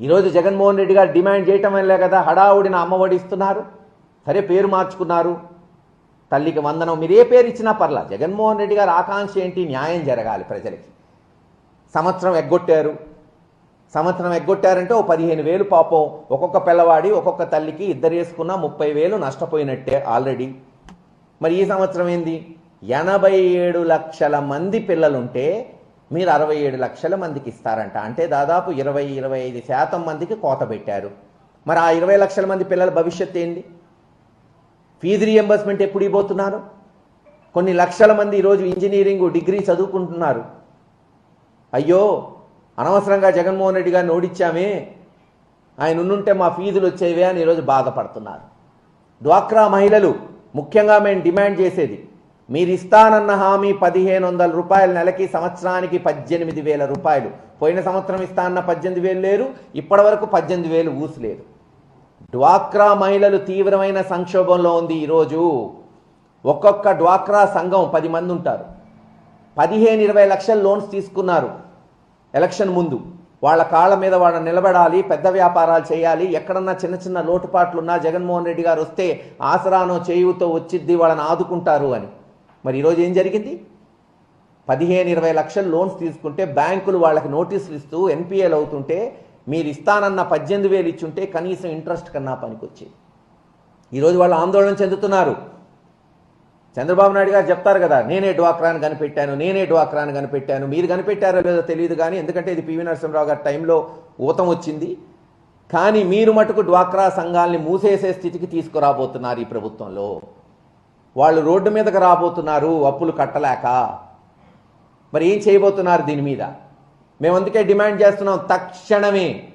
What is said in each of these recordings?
ఈరోజు జగన్మోహన్ రెడ్డి గారు డిమాండ్ చేయటం వల్లే కదా హడావుడిన అమ్మఒడి ఇస్తున్నారు. సరే పేరు మార్చుకున్నారు. తల్లికి వందనం మీరు ఏ పేరు ఇచ్చినా పర్లా. జగన్మోహన్ రెడ్డి గారు ఆకాంక్ష ఏంటి? న్యాయం జరగాలి ప్రజలకి. సంవత్సరం ఎగ్గొట్టారు. సంవత్సరం ఎగ్గొట్టారంటే ఓ పదిహేను వేలు పాపం. ఒక్కొక్క పిల్లవాడి ఒక్కొక్క తల్లికి ఇద్దరు వేసుకున్న ముప్పై వేలు నష్టపోయినట్టే ఆల్రెడీ. మరి ఈ సంవత్సరం ఏంది? ఎనభై ఏడు లక్షల మంది పిల్లలుంటే మీరు అరవై ఏడు లక్షల మందికి ఇస్తారంట. అంటే దాదాపు ఇరవై ఇరవై ఐదు శాతం మందికి కోత పెట్టారు. మరి ఆ ఇరవై లక్షల మంది పిల్లల భవిష్యత్తు ఏంది ఫీజు రియంబర్స్మెంట్ ఎప్పుడు ఇవ్వబోతున్నారు? కొన్ని లక్షల మంది ఈరోజు ఇంజనీరింగ్ డిగ్రీ చదువుకుంటున్నారు. అయ్యో అనవసరంగా జగన్మోహన్ రెడ్డి గారిని ఓడిచ్చామే. ఆయన ఉండుంటే మా ఫీజులు వచ్చేవే అని ఈరోజు బాధపడుతున్నారు. డ్వాక్రా మహిళలు ముఖ్యంగా మేము డిమాండ్ చేసేది మీరు ఇస్తానన్న హామీ పదిహేను వందల రూపాయల నెలకి సంవత్సరానికి పద్దెనిమిది వేల రూపాయలు. పోయిన సంవత్సరం ఇస్తానన్న పద్దెనిమిది వేలు లేరు ఇప్పటి వరకు పద్దెనిమిది వేలు ఊసలేదు డ్వాక్రా మహిళలు తీవ్రమైన సంక్షోభంలో ఉంది ఈరోజు. ఒక్కొక్క డ్వాక్రా సంఘం పది మంది ఉంటారు. పదిహేను ఇరవై లక్షల లోన్స్ తీసుకున్నారు ఎలక్షన్ ముందు. వాళ్ళ కాళ్ళ మీద వాళ్ళ నిలబడాలి పెద్ద వ్యాపారాలు చేయాలి. ఎక్కడన్నా చిన్న చిన్న లోటుపాట్లున్నా జగన్మోహన్ రెడ్డి గారు వస్తే ఆసరానో చేయుతో వచ్చిద్ది వాళ్ళని ఆదుకుంటారు అని. మరి ఈరోజు ఏం జరిగింది? పదిహేను ఇరవై లక్షలు లోన్స్ తీసుకుంటే బ్యాంకులు వాళ్ళకి నోటీసులు ఇస్తూ ఎన్పిఏలు అవుతుంటే మీరు ఇస్తానన్న పద్దెనిమిది వేలు ఇచ్చుంటే కనీసం ఇంట్రెస్ట్ కన్నా పనికొచ్చేది. ఈరోజు వాళ్ళు ఆందోళన చెందుతున్నారు. చంద్రబాబు నాయుడు గారు చెప్తారు కదా నేనే డ్వాక్రాని కనిపెట్టాను నేనే డ్వాక్రాని కనిపెట్టాను మీరు కనిపెట్టారో లేదో తెలియదు కానీ ఎందుకంటే ఇది పివి నరసింహరావు గారి టైంలో ఊతం వచ్చింది. కానీ మీరు మటుకు డ్వాక్రా సంఘాల్ని మూసేసే స్థితికి తీసుకురాబోతున్నారు ఈ ప్రభుత్వంలో. వాళ్ళు రోడ్డు మీదకి రాబోతున్నారు అప్పులు కట్టలేక. మరి ఏం చేయబోతున్నారు దీని మీద? మేము అందుకే డిమాండ్ చేస్తున్నాం తక్షణమే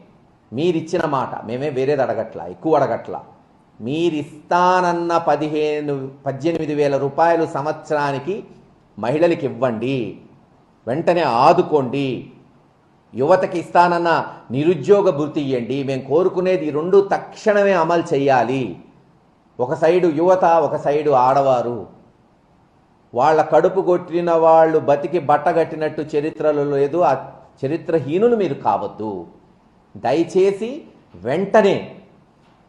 మీరిచ్చిన మాట. మేమే వేరేది అడగట్లా ఎక్కువ అడగట్లా. మీరిస్తానన్న పదిహేను పద్దెనిమిది వేల రూపాయలు సంవత్సరానికి మహిళలకి ఇవ్వండి. వెంటనే ఆదుకోండి. యువతకి ఇస్తానన్న నిరుద్యోగ భృతి ఇవ్వండి మేము కోరుకునేది రెండు తక్షణమే అమలు చేయాలి. ఒక సైడు యువత ఒక సైడు ఆడవారు. వాళ్ళ కడుపు కొట్టిన వాళ్ళు బతికి బట్టగట్టినట్టు చరిత్రలో లేదు. ఆ చరిత్రహీనులు మీరు కావద్దు. దయచేసి వెంటనే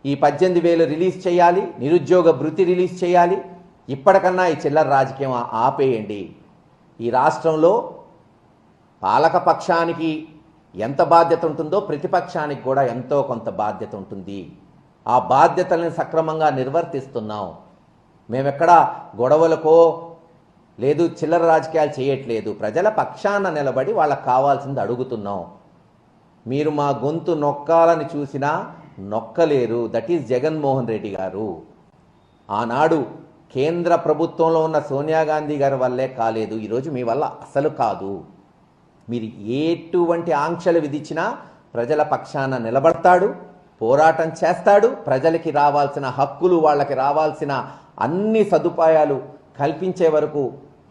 ఈ పద్దెనిమిది వేలు రిలీజ్ చేయాలి. నిరుద్యోగ భృతి రిలీజ్ చేయాలి. ఇప్పటికన్నా ఈ చిల్లర రాజకీయం ఆపేయండి. ఈ రాష్ట్రంలో పాలకపక్షానికి ఎంత బాధ్యత ఉంటుందో ప్రతిపక్షానికి కూడా ఎంతో కొంత బాధ్యత ఉంటుంది. ఆ బాధ్యతలను సక్రమంగా నిర్వర్తిస్తున్నాం. మేమెక్కడా గొడవలకో లేదు చిల్లర రాజకీయాలు చేయట్లేదు. ప్రజల పక్షాన నిలబడి వాళ్ళకి కావాల్సింది అడుగుతున్నాం. మీరు మా గొంతు నొక్కాలని చూసినా నొక్కలేరు. దట్ ఈజ్ జగన్మోహన్ రెడ్డి గారు. ఆనాడు కేంద్ర ప్రభుత్వంలో ఉన్న సోనియా గాంధీ గారి వల్లే కాలేదు. ఈరోజు మీ వల్ల అసలు కాదు. మీరు ఎటువంటి ఆంక్షలు విధించినా ప్రజల పక్షాన నిలబడతాడు. పోరాటం చేస్తాడు. ప్రజలకి రావాల్సిన హక్కులు వాళ్ళకి రావాల్సిన అన్ని సదుపాయాలు కల్పించే వరకు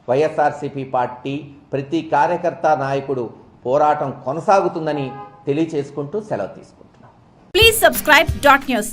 వైఎస్ఆర్సీపీ పార్టీ ప్రతి కార్యకర్త నాయకుడు పోరాటం కొనసాగుతుందని తెలియచేసుకుంటూ సెలవు తీసుకుంటున్నాం. Please subscribe dot news